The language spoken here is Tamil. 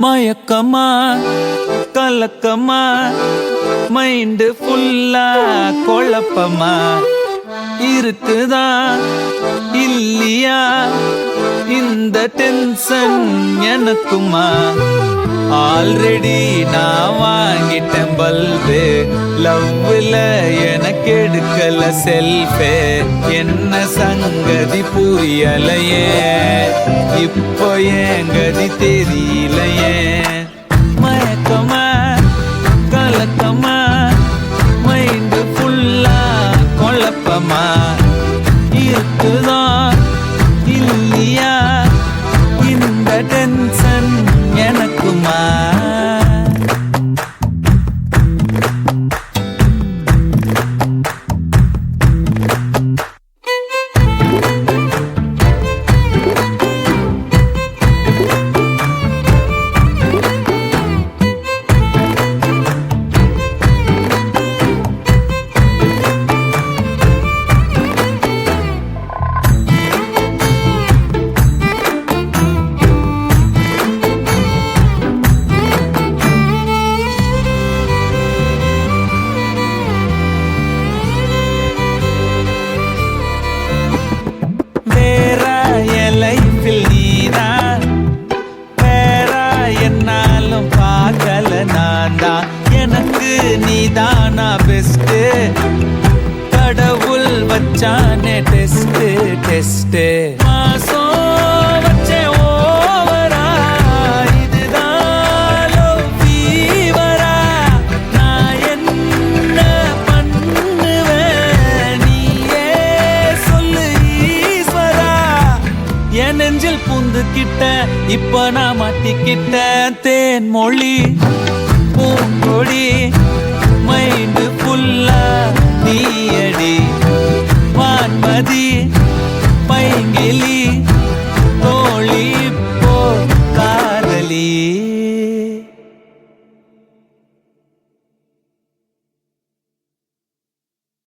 மயக்கமா கலக்கமா மைண்டு ஃபுல்லா குழப்பமா? இருக்குதா இல்லையா? இந்த டென்ஷன் எனக்குமா? ஆல்ரெடி நான் வாங்கிட்டேன் பல்பு லவ்வில் எடுக்கல செல்ஃபே என்ன சங்கதி புரியலையே? இப்போ ஏன் கதி தெரியலையே? மயக்கமா? கலக்கமா? மைண்டு ஃபுல்லா குழப்பமா? எனக்கு நீதானா பெஸ்ட் கடவுள் வச்சானே டெஸ்ட் டெஸ்ட் மாசம் வச்சே ஓவரா இதுதான் love fever நான் என்ன பண்ணுவேன்? நீயே சொல்லு ஈஸ்வரா. என் நெஞ்சில் பூந்துக்கிட்ட இப்ப நான் மாட்டிக்கிட்ட தேன் மொழி பூங்கொடி மைண்டு புல்லா நீயடி. வான்மதி பைங்கிலி